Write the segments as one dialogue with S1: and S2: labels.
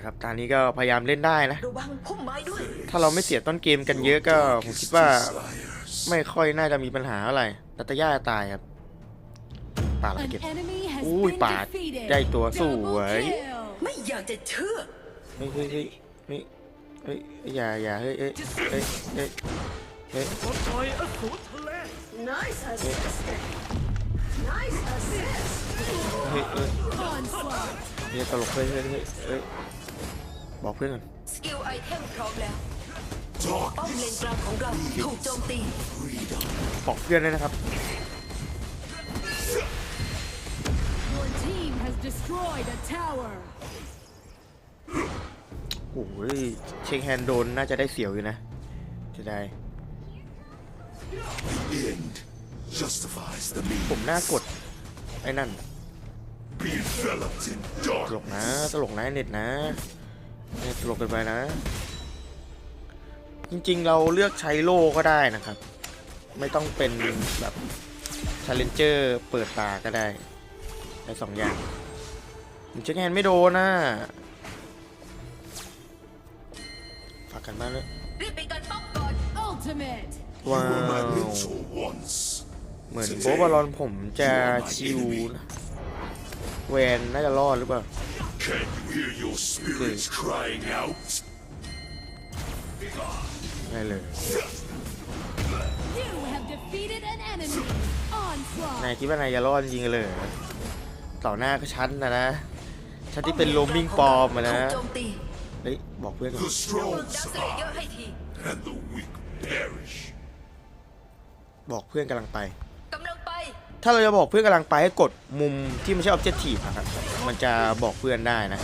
S1: นะครับตอนนี้ก็พยายามเล่นได้นะ
S2: ระวังพุ่มไม้ด้วย
S1: ถ้าเราไม่เสียต้นเกมกันเยอะก็ผมคิดว่าไม่ค่อยน่าจะมีปัญหาอะไรแต่ตะย่าตายครับป่าละ
S3: An
S1: เก็บ
S3: enemy has
S1: อุ้ย
S3: been
S1: ป่า
S3: defeated.
S1: ได้ตัวส
S3: Double
S1: วย
S3: kill.
S2: ไม่อยากจะเชื่อ
S1: เฮ้ยเฮ้ยเฮ้ยเฮ้ยเฮ้ยอย่าอย่าเฮ้ยเฮ้ยเฮ้ยเฮ้ยเฮ้ย
S4: ปลดปล่อยอสูรทะเล
S2: Nice assist Nice assist
S1: เฮ้ยเฮ้ย
S3: Onslaught.
S1: เนี่ยตลกเฮ้ยเฮ้ยเฮ้ยเฮ้ย บอกเพื่อนก่อน
S2: สกิลไอเทมพร้อมแล้วป้อมเลนกลางของเราถูกโจมตี
S1: บอกเพื่อนด้วยนะครับ
S3: Your team has destroyed a tower.
S1: โอ้ยเช็คแฮนด์โดนน่าจะได้เสียวอยู่นะจะได้
S5: end justifies the
S1: ผม
S5: means.
S1: น่ากดไอ้นั่น
S5: Be enveloped in
S1: ตลก
S5: darkness.
S1: นะตลกนะเน็ตนะเน็ ตตลกเกินไปนะ จริงๆเราเลือกใช้โล่ก็ได้นะครับ ไม่ต้องเป็นแบบชาเลนเจอร์เปิดตาก็ได้ได้สองอย่างผมเช็คแฮนด์ไม่โดนนะฝากกันบ้านเลย
S2: รีบไปกันป้อมก่อน
S3: Ultimate.
S1: ว้า
S5: You were my
S1: ว
S5: mentor once.
S1: เหมือนโบบอลอนผมจะชิวนะแวนน่าจะรอดหรือเปล่า
S5: Can you hear your spirits crying out?
S1: ไม่เลย
S3: You have defeated an enemy.
S1: นาย
S3: Onslaught.
S1: คิดว่านายจะรอดจริงๆเลยเหรอต่อหน้าก็ชั้นนะนะ ชั้นที่เป็นโรมมิ่งปลอมอะนะ
S2: ถูกโจมตี
S1: เฮ้ย บอกเพื่อนก่อน
S5: The strong
S2: ดักสเลเยอร์
S5: survive
S2: ให้ที
S5: and the weak perish.
S1: บอกเพื่อนกำลังไป
S2: กำลังไป
S1: ถ้าเราจะบอกเพื่อนกำลังไปให้กดมุมที่ไม่ใช่ objective นะครับ มันจะบอกเพื่อนได้นะ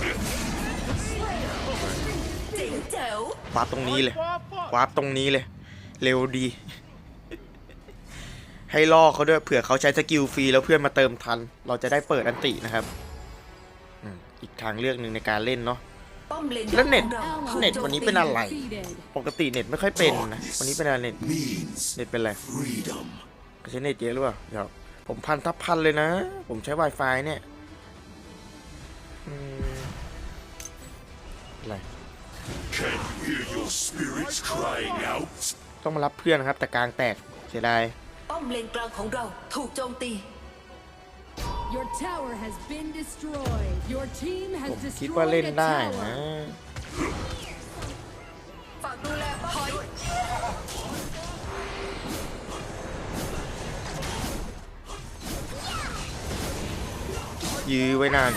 S2: วา
S1: ร์ปตรงนี้เลยวาร์ปตรงนี้เลย เร็วดี ให้ล่อเขาด้วยเผื่อเขาใช้สกิลฟรีแล้วเพื่อนมาเติมทัน เราจะได้เปิดอันตินะครับอีกทางเลือกหนึ่งในการเล่นเนาะแล้วเน็ตเน็ตวันนี้เป็นอะไร ปกติเน็ตไม่ค่อยเป็นนะ วันนี้เป็นอะไรเน็ตเน็ตเป็นอะไรใช้เน็ตเยอะหรือเปล่าเดี๋ยว ผมพันทับพันเลยนะ ผมใช้ Wi-Fi เนี่ยอืมอะไร
S5: Can you hear your spirits crying out?
S1: ต้องมารับเพื่อนนะครับ แต่กลางแตกเสียดาย
S2: ป้อมเลนกลางของเราถูกโจมตี
S3: Your tower has been destroyed. Your team
S1: ผ
S3: has
S1: มคิดว่า
S3: destroyed
S1: เล่น
S3: a
S1: ได้นะ
S3: tower.
S2: ฝากดูแลป้อมด้วย
S1: ยื้อไว้นาน